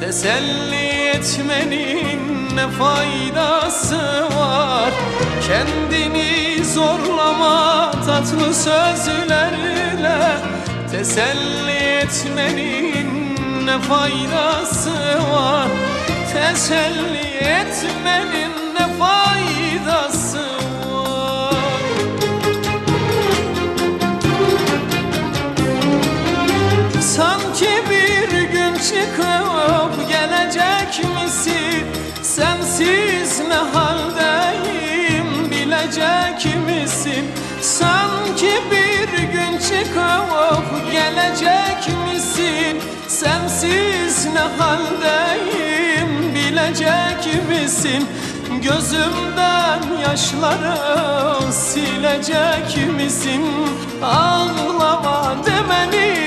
Teselli etmenin ne faydası var? Kendini zorlama tatlı sözlerle. Teselli etmenin ne faydası var? Teselli etmenin ne haldeyim bilecek misin? Sanki bir gün çıkıp gelecek misin? Sensiz ne haldeyim bilecek misin? Gözümden yaşları silecek misin? Ağlama demenin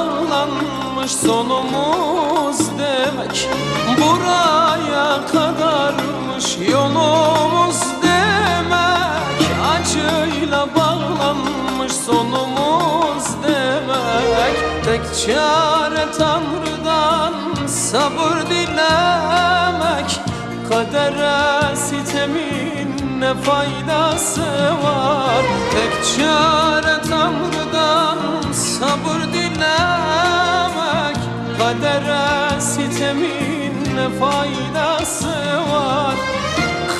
bağlanmış sonumuz demek. Buraya kadarmış yolumuz demek. Acıyla bağlanmış sonumuz demek. Tek çare Tanrı'dan sabır dilemek. Kadere sitemin ne faydası var? Tek çare Tanrı'dan faydası var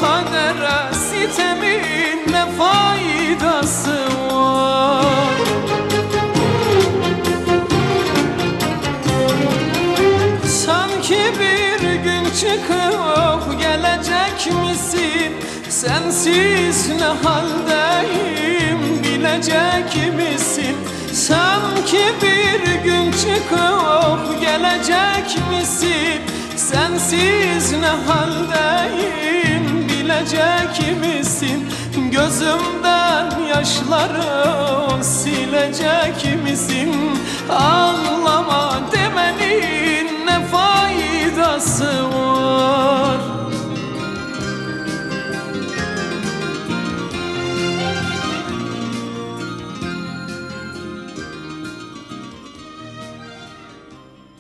Kadere sitemin ne faydası var Sanki bir gün çıkıp gelecek misin? Sensiz ne haldeyim bilecek misin? Sanki bir gün çıkıp gelecek misin? Sensiz ne haldeyim bilecek misin? Gözümden yaşları silecek misin?